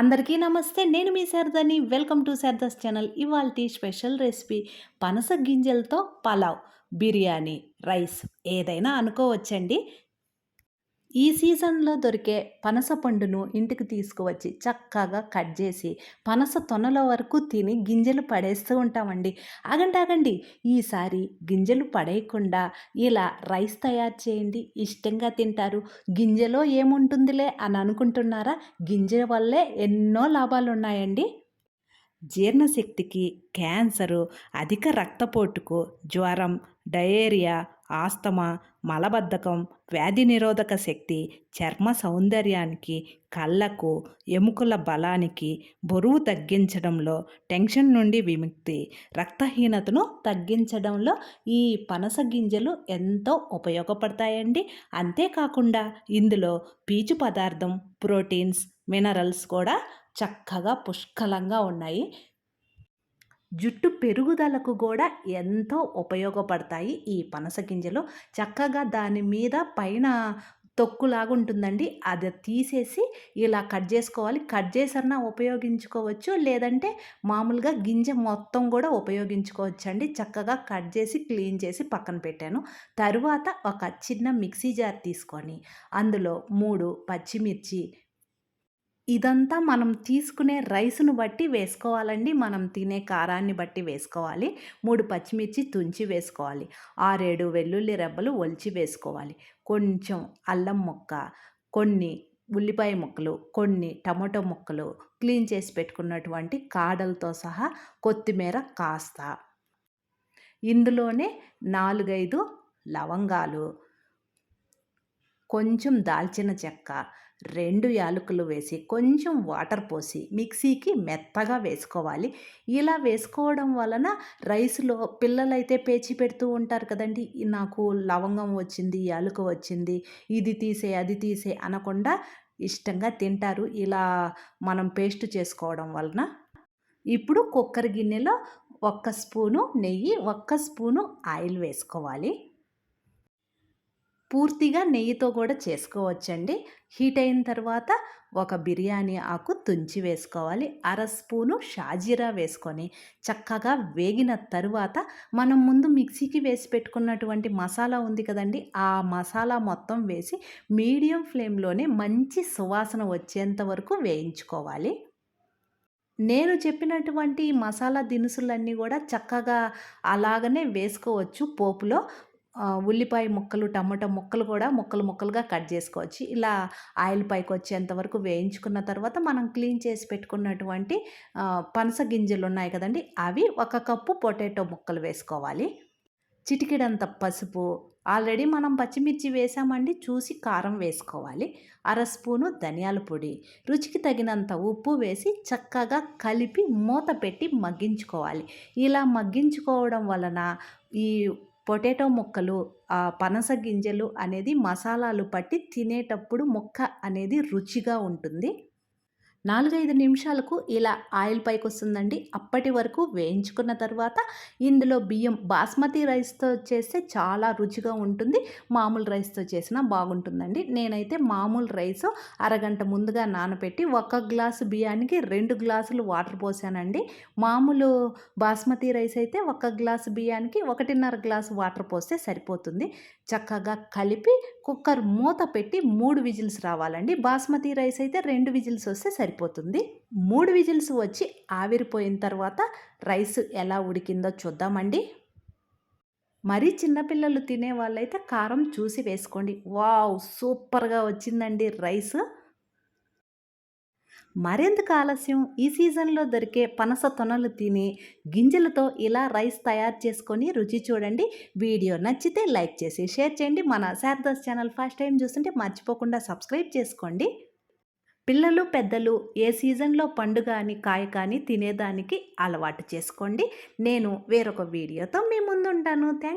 అందరికీ నమస్తే నేను మీ శారదాని. Welcome to Sharada's channel. ఇవాళ స్పెషల్ రెసిపీ పనస గింజలతో పలావ్ బిర్యానీ రైస్ ఏదైనా అనుకోవచ్చండి. ఈ సీజన్లో దొరికే పనస పండును ఇంటికి తీసుకువచ్చి చక్కగా కట్ చేసి పనస తొనల వరకు తిని గింజలు పడేస్తూ ఉంటామండి. ఆగండి ఆగండి ఈసారి గింజలు పడేయకుండా ఇలా రైస్ తయారు చేయండి. ఇష్టంగా తింటారు. గింజలో ఏముంటుందిలే అని అనుకుంటున్నారా? గింజ వల్లే ఎన్నో లాభాలు ఉన్నాయండి జీర్ణశక్తికి క్యాన్సరు అధిక రక్తపోటుకు జ్వరం డయేరియా ఆస్తమా మలబద్ధకం వ్యాధి నిరోధక శక్తి చర్మ సౌందర్యానికి కళ్ళకు ఎముకల బలానికి బరువు తగ్గించడంలో టెన్షన్ నుండి విముక్తి రక్తహీనతను తగ్గించడంలో ఈ పనస గింజలు ఎంతో ఉపయోగపడతాయండి. అంతేకాకుండా ఇందులో పీచు పదార్థం ప్రోటీన్స్ మినరల్స్ కూడా చక్కగా పుష్కలంగా ఉన్నాయి. జుట్టు పెరుగుదలకు కూడా ఎంతో ఉపయోగపడతాయి ఈ పనస గింజలు. చక్కగా దాని మీద పైన తొక్కులాగా ఉంటుందండి. అది తీసేసి ఇలా కట్ చేసుకోవాలి. కట్ చేసన్నా ఉపయోగించుకోవచ్చు. లేదంటే మామూలుగా గింజ మొత్తం కూడా ఉపయోగించుకోవచ్చు అండి చక్కగా కట్ చేసి క్లీన్ చేసి పక్కన పెట్టాను. తరువాత ఒక చిన్న మిక్సీ జార్ తీసుకొని అందులో మూడు పచ్చిమిర్చి ఇదంతా మనం తీసుకునే రైస్ను బట్టి వేసుకోవాలండి. మనం తినే కారాన్ని బట్టి వేసుకోవాలి. మూడు పచ్చిమిర్చి తుంచి వేసుకోవాలి. ఆరేడు వెల్లుల్లి రెబ్బలు ఒలిచి వేసుకోవాలి. కొంచెం అల్లం ముక్క కొన్ని ఉల్లిపాయ ముక్కలు కొన్ని టమాటో ముక్కలు క్లీన్ చేసి పెట్టుకున్నటువంటి కాడలతో సహా కొత్తిమీర కాస్త. ఇందులోనే నాలుగైదు లవంగాలు కొంచెం దాల్చిన చెక్క రెండు యాలకులు వేసి కొంచెం వాటర్ పోసి మిక్సీకి మెత్తగా వేసుకోవాలి. ఇలా వేసుకోవడం వలన రైస్లో పిల్లలైతే పేచి పెడుతూ ఉంటారు కదండి నాకు లవంగం వచ్చింది యాలుక వచ్చింది ఇది తీసే అది తీసే అనకుండా ఇష్టంగా తింటారు. ఇలా మనం పేస్ట్ చేసుకోవడం వలన. ఇప్పుడు కుక్కర్ గిన్నెలో ఒక్క స్పూను నెయ్యి ఒక్క స్పూను ఆయిల్ వేసుకోవాలి. పూర్తిగా నెయ్యితో కూడా చేసుకోవచ్చండి. హీట్ అయిన తర్వాత ఒక బిర్యానీ ఆకు తుంచి వేసుకోవాలి. అర స్పూను షాజీరా వేసుకొని చక్కగా వేగిన తరువాత మనం ముందు మిక్సీకి వేసి పెట్టుకున్నటువంటి మసాలా ఉంది కదండి ఆ మసాలా మొత్తం వేసి మీడియం ఫ్లేమ్లోనే మంచి సువాసన వచ్చేంత వరకు వేయించుకోవాలి. నేను చెప్పినటువంటి మసాలా దినుసులన్నీ కూడా చక్కగా అలాగనే వేసుకోవచ్చు పోపులో. ఉల్లిపాయ ముక్కలు టమాటా ముక్కలు కూడా ముక్కలు ముక్కలుగా కట్ చేసుకోవచ్చు. ఇలా ఆయిల్ పైకి వచ్చేంత వరకు వేయించుకున్న తర్వాత మనం క్లీన్ చేసి పెట్టుకున్నటువంటి పనస గింజలు ఉన్నాయి కదండి అవి ఒక కప్పు పొటాటో ముక్కలు వేసుకోవాలి. చిటికిడంత పసుపు ఆల్రెడీ మనం పచ్చిమిర్చి వేసామండి చూసి కారం వేసుకోవాలి. అర స్పూను ధనియాల పొడి రుచికి తగినంత ఉప్పు వేసి చక్కగా కలిపి మూత పెట్టి మగ్గించుకోవాలి. ఇలా మగ్గించుకోవడం వలన ఈ పొటాటో ముక్కలు ఆ పనస గింజలు అనేది మసాలాలు పట్టి తినేటప్పుడు ముక్క అనేది రుచిగా ఉంటుంది. నాలుగైదు నిమిషాలకు ఇలా ఆయిల్ పైకి వస్తుందండి అప్పటి వరకు వేయించుకున్న తర్వాత ఇందులో బియ్యం బాస్మతి రైస్తో చేస్తే చాలా రుచిగా ఉంటుంది. మామూలు రైస్తో చేసినా బాగుంటుందండి. నేనైతే మామూలు రైస్ అరగంట ముందుగా నానబెట్టి ఒక గ్లాసు బియ్యానికి రెండు గ్లాసులు వాటర్ పోసానండి. మామూలు బాస్మతి రైస్ అయితే ఒక గ్లాసు బియ్యానికి ఒకటిన్నర గ్లాసు వాటర్ పోస్తే సరిపోతుంది. చక్కగా కలిపి కుక్కర్ మూత పెట్టి మూడు విజిల్స్ రావాలండి. బాస్మతి రైస్ అయితే రెండు విజిల్స్ వస్తే సరిపోతుంది. మూడు విజిల్స్ వచ్చి ఆవిరిపోయిన తర్వాత రైస్ ఎలా ఉడికిందో చూద్దామండి. మరీ చిన్నపిల్లలు తినే వాళ్ళైతే కారం చూసి వేసుకోండి. వావ్! సూపర్గా వచ్చిందండి రైస్. మరెందుకు ఆలస్యం? ఈ సీజన్లో దొరికే పనస తొనలు తిని గింజలతో ఇలా రైస్ తయారు చేసుకొని రుచి చూడండి. వీడియో నచ్చితే లైక్ చేసి షేర్ చేయండి. మన శారదాస్ ఛానల్ ఫస్ట్ టైం చూస్తుంటే మర్చిపోకుండా సబ్స్క్రైబ్ చేసుకోండి. పిల్లలు పెద్దలు ఏ సీజన్లో పండు కానీ కాయ కానీ తినేదానికి అలవాటు చేసుకోండి. నేను వేరొక వీడియోతో మీ ముందుంటాను. థ్యాంక్